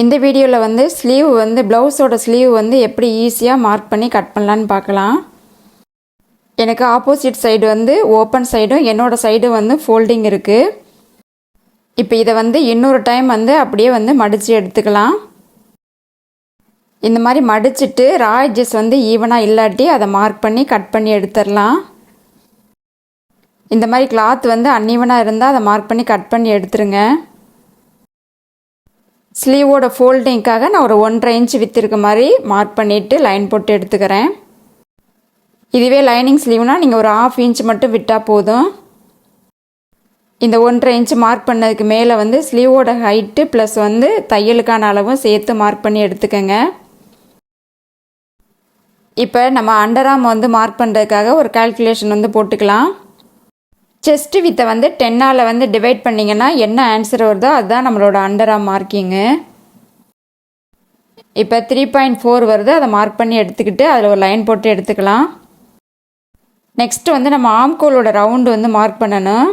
இந்த வீடியோவில் வந்து ஸ்லீவ் வந்து ப்ளவுஸோட ஸ்லீவ் வந்து எப்படி ஈஸியாக மார்க் பண்ணி கட் பண்ணலான்னு பார்க்கலாம். எனக்கு ஆப்போசிட் சைடு வந்து ஓப்பன் சைடும் என்னோடய சைடும் வந்து ஃபோல்டிங் இருக்குது இப்போ இதை வந்து இன்னொரு டைம் வந்து அப்படியே வந்து மடித்து எடுத்துக்கலாம். இந்த மாதிரி மடிச்சுட்டு ரா எட்ஜஸ் வந்து ஈவனாக இல்லாட்டி அதை மார்க் பண்ணி கட் பண்ணி எடுத்துடலாம். இந்த மாதிரி கிளாத் வந்து அன்ஈவனாக இருந்தால் அதை மார்க் பண்ணி கட் பண்ணி எடுத்துருங்க. ஸ்லீவோட ஃபோல்டிங்க்காக நான் ஒரு ஒன்றரை இன்ச் வித்திருக்க மாதிரி மார்க் பண்ணிவிட்டு லைன் போட்டு எடுத்துக்கிறேன். இதுவே லைனிங் ஸ்லீவ்னால் நீங்கள் ஒரு ஆஃப் இன்ச் மட்டும் விட்டால் போதும். இந்த ஒன்றரை இன்ச் மார்க் பண்ணதுக்கு மேலே வந்து ஸ்லீவோட ஹைட்டு ப்ளஸ் வந்து தையலுக்கான அளவும் சேர்த்து மார்க் பண்ணி எடுத்துக்கோங்க. இப்போ நம்ம அண்டராம் வந்து மார்க் பண்ணுறதுக்காக ஒரு கால்குலேஷன் வந்து போட்டுக்கலாம். செஸ்ட் வித்தை வந்து டென்னால் வந்து டிவைட் பண்ணிங்கன்னா என்ன ஆன்சர் வருதோ அதுதான் நம்மளோட அண்டராக மார்க்கிங்கு இப்போ த்ரீ பாயிண்ட் ஃபோர் வருது அதை மார்க் பண்ணி எடுத்துக்கிட்டு அதில் ஒரு லைன் போட்டு எடுத்துக்கலாம். நெக்ஸ்ட்டு வந்து நம்ம ஆம்கோலோட ரவுண்டு வந்து மார்க் பண்ணணும்.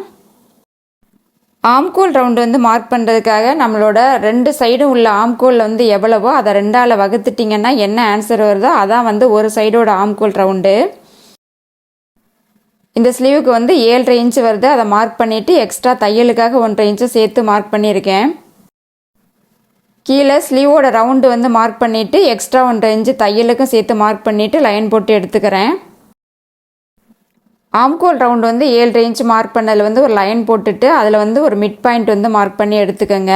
ஆம்கோல் ரவுண்டு வந்து மார்க் பண்ணுறதுக்காக நம்மளோட ரெண்டு சைடும் உள்ள ஆம்கோல் வந்து எவ்வளவோ அதை ரெண்டால் வகுத்துட்டிங்கன்னா என்ன ஆன்சர் வருதோ அதான் வந்து ஒரு சைடோட ஆம்கோல் ரவுண்டு இந்த ஸ்லீவுக்கு வந்து ஏழரை இன்ச்சு வருது. அதை மார்க் பண்ணிவிட்டு எக்ஸ்ட்ரா தையலுக்காக ஒன்றரை இன்ச்சு சேர்த்து மார்க் பண்ணியிருக்கேன். கீழே ஸ்லீவோட ரவுண்டு வந்து மார்க் பண்ணிவிட்டு எக்ஸ்ட்ரா ஒன்றரை இன்ச்சு தையலுக்கும் சேர்த்து மார்க் பண்ணிவிட்டு லைன் போட்டு எடுத்துக்கிறேன். ஆம்கோல் ரவுண்டு வந்து ஏழரை இன்ச்சு மார்க் பண்ணதில் வந்து ஒரு லைன் போட்டுட்டு அதில் வந்து ஒரு மிட் பாயிண்ட் வந்து மார்க் பண்ணி எடுத்துக்கோங்க.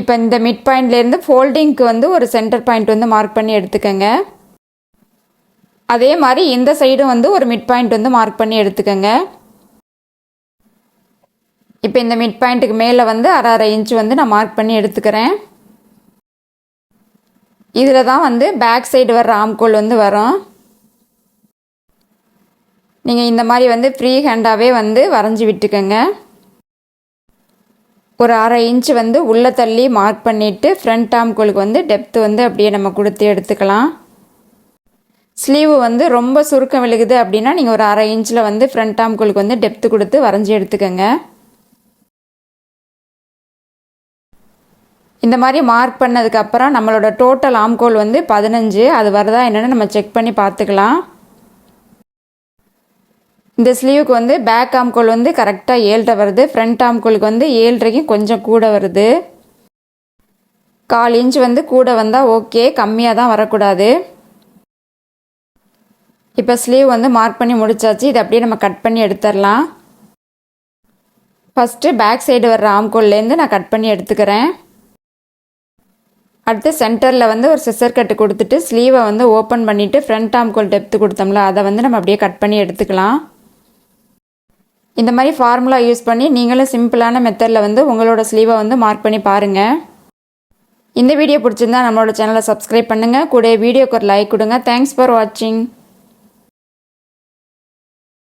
இப்போ இந்த மிட் பாயிண்ட்லேருந்து ஃபோல்டிங்க்கு வந்து ஒரு சென்டர் பாயிண்ட் வந்து மார்க் பண்ணி எடுத்துக்கோங்க. அதே மாதிரி இந்த சைடும் வந்து ஒரு மிட் பாயிண்ட் வந்து மார்க் பண்ணி எடுத்துக்கோங்க. இப்போ இந்த மிட் பாயிண்ட்டுக்கு மேலே வந்து அரை அரை இன்ச் வந்து நான் மார்க் பண்ணி எடுத்துக்கிறேன். இதில் தான் வந்து பேக் சைடு வர்ற ஆம்கோல் வந்து வரும். நீங்கள் இந்த மாதிரி வந்து ஃப்ரீ ஹேண்டாகவே வந்து வரைஞ்சி விட்டுக்கோங்க. ஒரு அரை இன்ச் வந்து உள்ளே தள்ளி மார்க் பண்ணிவிட்டு ஃப்ரண்ட் ஆம்கோலுக்கு வந்து டெப்த்து வந்து அப்படியே நம்ம கொடுத்து எடுத்துக்கலாம். ஸ்லீவு வந்து ரொம்ப சுருக்கம் விழுகுது அப்படின்னா நீங்கள் ஒரு அரை இன்ச்சில் வந்து ஃப்ரண்ட் ஆம்குளுக்கு வந்து டெப்த்து கொடுத்து வரைஞ்சி எடுத்துக்கோங்க. இந்த மாதிரி மார்க் பண்ணதுக்கப்புறம் நம்மளோட டோட்டல் ஆம்கோல் வந்து பதினஞ்சு. அது வருதா என்னென்னு நம்ம செக் பண்ணி பார்த்துக்கலாம். இந்த ஸ்லீவுக்கு வந்து பேக் ஆம்கோல் வந்து கரெக்டாக ஏழ்ரை வருது. ஃப்ரண்ட் ஆம்கோலுக்கு வந்து ஏழ்ரைக்கும் கொஞ்சம் கூட வருது. கால் இன்ச் வந்து கூட வந்தால் ஓகே கம்மியாக தான் வரக்கூடாது. இப்போ ஸ்லீவ் வந்து மார்க் பண்ணி முடிச்சாச்சு. இதை அப்படியே நம்ம கட் பண்ணி எடுத்துடலாம். ஃபஸ்ட்டு பேக் சைடு வர்ற ஆம்கோல்லேருந்து நான் கட் பண்ணி எடுத்துக்கிறேன். அடுத்து சென்டரில் வந்து ஒரு சிசர் கட்டு கொடுத்துட்டு ஸ்லீவை வந்து ஓப்பன் பண்ணிவிட்டு ஃப்ரண்ட் ஆம்கோல் டெப்த்து கொடுத்தோம்ல அதை வந்து நம்ம அப்படியே கட் பண்ணி எடுத்துக்கலாம். இந்த மாதிரி ஃபார்முலா யூஸ் பண்ணி நீங்களும் சிம்பிளான மெத்தடில் வந்து உங்களோட ஸ்லீவை வந்து மார்க் பண்ணி பாருங்கள் இந்த வீடியோ பிடிச்சிருந்தா நம்மளோட சேனலை சப்ஸ்கிரைப் பண்ணுங்கள் கூட வீடியோக்கு ஒரு லைக் கொடுங்க. தேங்க்ஸ் ஃபார் வாட்சிங்